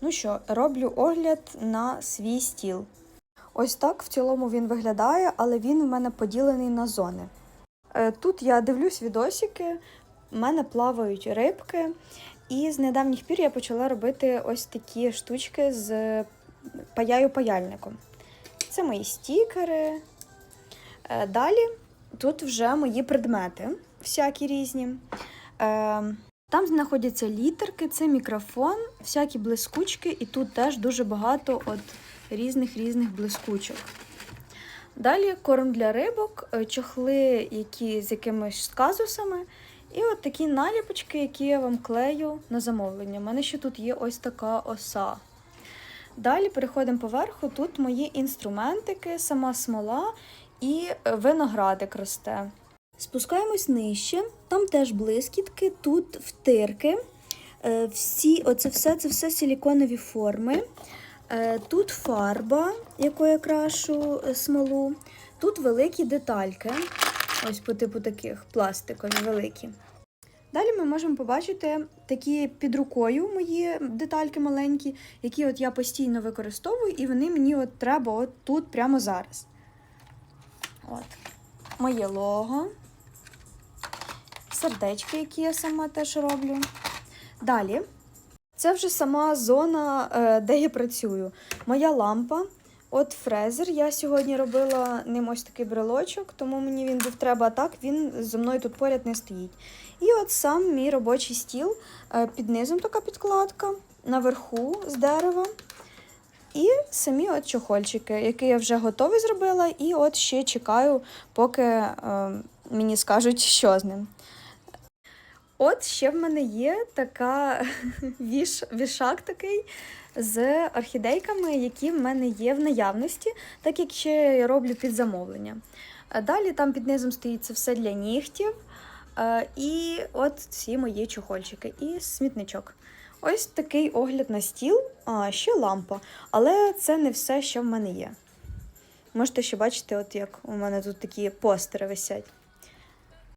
Ну що, роблю огляд на свій стіл. Ось так в цілому він виглядає, але він у мене поділений на зони. Е, Тут я дивлюсь відосики, в мене плавають рибки, і з недавніх пір я почала робити ось такі штучки з паяю-паяльником. Це мої стікери. Е, Далі тут вже мої предмети, всякі різні. Там знаходяться літерки, це мікрофон, всякі блискучки, і тут теж дуже багато от різних різних блискучок. Далі корм для рибок, е, чохли, які з якимись казусами, і от такі наліпочки, які я вам клею на замовлення. У мене ще тут є ось така оса. Далі переходимо поверху. Тут мої інструментики, сама смола і е, виноградик росте. Спускаємось нижче, там теж блискітки, тут втирки. Е, Всі, оце все, це все силіконові форми. Е, Тут фарба, якою я крашу е, смолу. Тут великі детальки, ось по типу таких пластикові великі. Далі ми можемо побачити такі під рукою мої детальки маленькі, які от я постійно використовую, і вони мені от треба от тут прямо зараз. От. Моє лого, сердечки, які я сама теж роблю. Далі. Це вже сама зона, е, де я працюю. Моя лампа. От фрезер. Я сьогодні робила ним ось такий брелочок, тому мені він був треба, так він зі мною тут поряд не стоїть. І от сам мій робочий стіл. Е, Під низом така підкладка, наверху з дерева. І самі от чохольчики, які я вже готові зробила, і от ще чекаю, поки е, мені скажуть, що з ним. От ще в мене є така віш, вішак такий з орхідейками, які в мене є в наявності, так як ще я роблю під замовлення. Далі там під низом стоїть це все для нігтів. е, І от ці мої чохольчики і смітничок. Ось такий огляд на стіл, а ще лампа. Але це не все, що в мене є. Можете ще бачити, от як у мене тут такі постери висять.